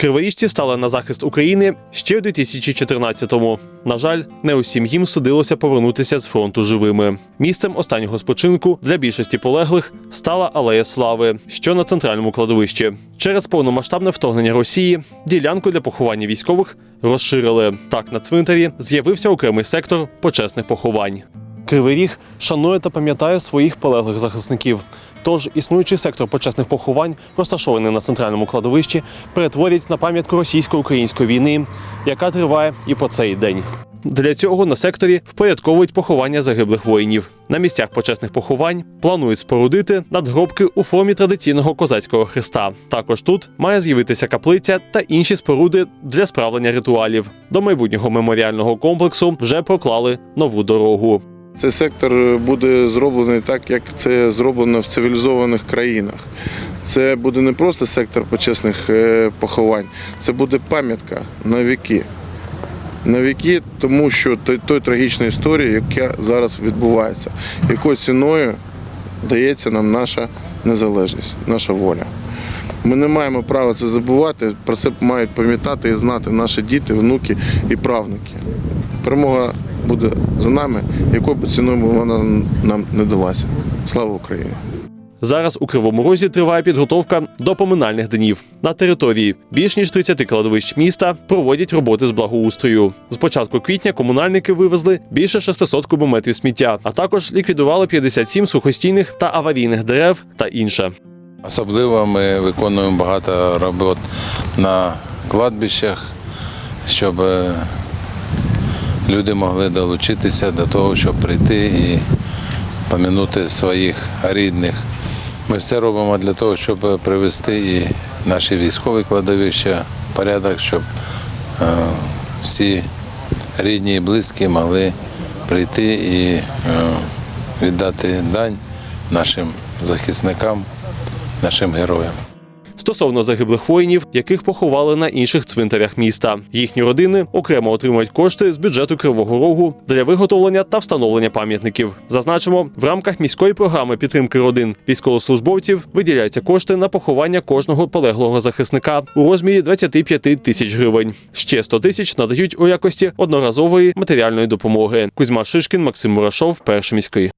Криворіжці стали на захист України ще в 2014-му. На жаль, не усім їм судилося повернутися з фронту живими. Місцем останнього спочинку для більшості полеглих стала Алея Слави, що на центральному кладовищі. Через повномасштабне вторгнення Росії ділянку для поховання військових розширили. Так на цвинтарі з'явився окремий сектор почесних поховань. Кривий Ріг шанує та пам'ятає своїх полеглих захисників. Тож існуючий сектор почесних поховань, розташований на центральному кладовищі, перетворять на пам'ятку російсько-української війни, яка триває і по цей день. Для цього на секторі впорядковують поховання загиблих воїнів. На місцях почесних поховань планують спорудити надгробки у формі традиційного козацького хреста. Також тут має з'явитися каплиця та інші споруди для справлення ритуалів. До майбутнього меморіального комплексу вже проклали нову дорогу. Цей сектор буде зроблений так, як це зроблено в цивілізованих країнах. Це буде не просто сектор почесних е, поховань, це буде пам'ятка на віки. На віки, тому що той, той трагічна історія, яка зараз відбувається, якою ціною дається нам наша незалежність, наша воля. Ми не маємо права це забувати. Про це мають пам'ятати і знати наші діти, внуки і правнуки. Перемога буде за нами, якою б ціною вона нам не далася. Слава Україні! Зараз у Кривому Розі триває підготовка до поминальних днів. На території більш ніж 30 кладовищ міста проводять роботи з благоустрою. З початку квітня комунальники вивезли більше 600 кубометрів сміття, а також ліквідували 57 сухостійних та аварійних дерев та інше. Особливо ми виконуємо багато робот на кладбищах, щоб е, люди могли долучитися до того, щоб прийти і помінути своїх рідних. Ми все робимо для того, щоб привести і наші військові кладовища в порядок, щоб е, всі рідні і близькі могли прийти і е, віддати дань нашим захисникам, нашим героям. Стосовно загиблих воїнів, яких поховали на інших цвинтарях міста. Їхні родини окремо отримують кошти з бюджету Кривого Рогу для виготовлення та встановлення пам'ятників. Зазначимо, в рамках міської програми підтримки родин військовослужбовців виділяються кошти на поховання кожного полеглого захисника у розмірі 25 тисяч гривень. Ще 100 тисяч надають у якості одноразової матеріальної допомоги. Кузьма Шишкін, Максим Мурашов, перший міський.